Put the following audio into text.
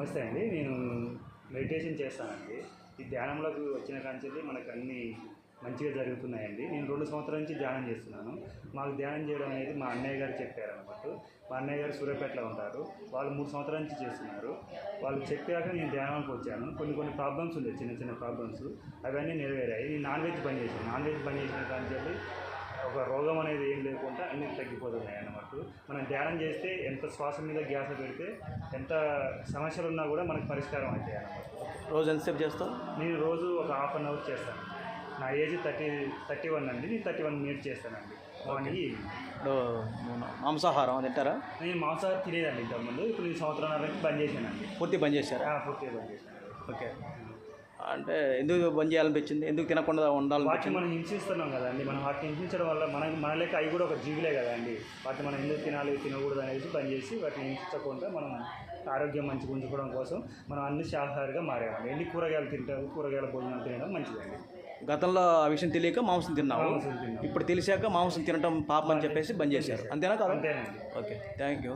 నమస్తే అండి నేను మెడిటేషన్ చేస్తానండి. ఈ ధ్యానంలోకి వచ్చిన కాంచెల్లి మనకు అన్ని మంచిగా జరుగుతున్నాయండి. నేను రెండు సంవత్సరాల నుంచి ధ్యానం చేస్తున్నాను. మాకు ధ్యానం చేయడం అనేది మా అన్నయ్య గారు చెప్పారు అనమాట మా అన్నయ్య గారు సూర్యాపేటలో ఉంటారు. వాళ్ళు మూడు సంవత్సరాల నుంచి చేస్తున్నారు. వాళ్ళు చెప్పాక నేను ధ్యానానికి వచ్చాను. కొన్ని కొన్ని ప్రాబ్లమ్స్ ఉండే చిన్న చిన్న ప్రాబ్లమ్స్. అవన్నీ నెరవేరాయి. నేను నాన్ వెజ్ బంద్ చేశాను. నాన్ వెజ్ బంద్ చేసిన కాంచెల్లి ఒక రోగం అనేది ఏం లేకుండా అన్నీ తగ్గిపోతున్నాయి అన్నమాట. మనం ధ్యానం చేస్తే ఎంత శ్వాస మీద గ్యాస్ పెడితే ఎంత సమస్యలు ఉన్నా కూడా మనకు పరిష్కారం అవుతాయి అన్నమాట. రోజు ఎంతసేపు చేస్తావు? నేను రోజు ఒక హాఫ్ అన్ అవర్ చేస్తాను. నా ఏజ్ థర్టీ థర్టీ వన్ అండి. నేను థర్టీ వన్ మినిట్స్ చేస్తానండి. మార్నింగ్ ఇప్పుడు మాంసాహారం తింటారా? నేను మాంసాహారం తినేదండి ఇంతకుముందు. ఇప్పుడు నేను సంవత్సరం బంద్ చేశానండి. పూర్తి బంద్ చేశారా? పూర్తిగా బంద్ చేశాను. ఓకే. అంటే ఎందుకు బంద్ చేయాలనిపించింది? ఎందుకు తినకుండా వాటిని ఉండాలనిపించింది మనం హింసిస్తున్నాం కదండి మనం వాటిని హింసించడం వల్ల మన మన లెక్క అవి కూడా ఒక జీవులే కదండి వాటిని మనం ఎందుకు తినాలి తినకూడదు అనేది బంద్ చేసి వాటిని హింసించకుండా మనం ఆరోగ్యం మంచిగా ఉంచుకోవడం కోసం మనం అన్ని శాకాహారిగా మారామండి ఎన్ని కూరగాయలు తింటారు కూరగాయల భోజనం తినడం మంచిదండి. గతంలో ఆ విషయం తెలియక మాంసం తిన్నావు మాంసం తిన్నాం. ఇప్పుడు తెలిసాక మాంసం తినటం పాపం అని చెప్పేసి బంద్ చేశారు. అంతేనా కాదు? అంతేనండి. ఓకే. Thank you